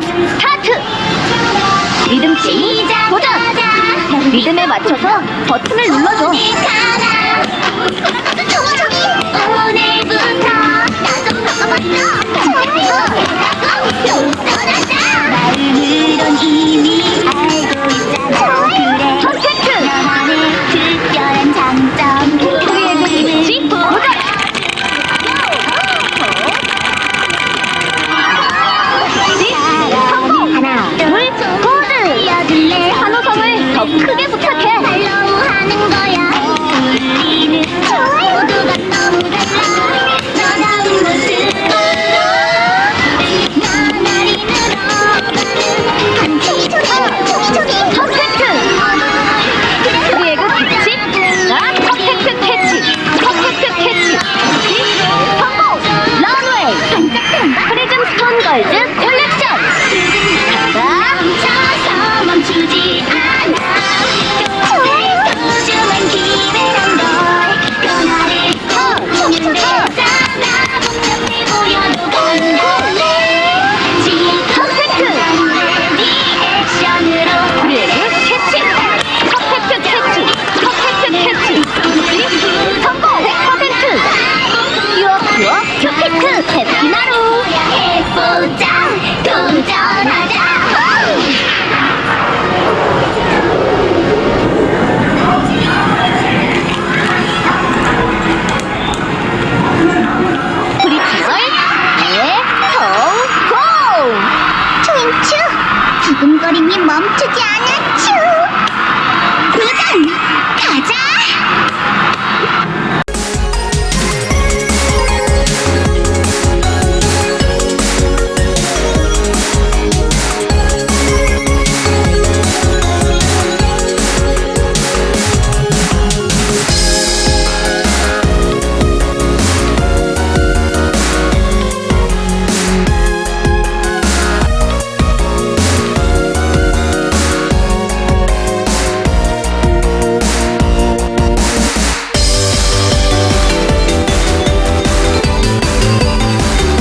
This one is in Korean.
스타트! 리듬 체인 도전! 리듬에 맞춰서 버튼을 눌러줘. 오늘 这家呢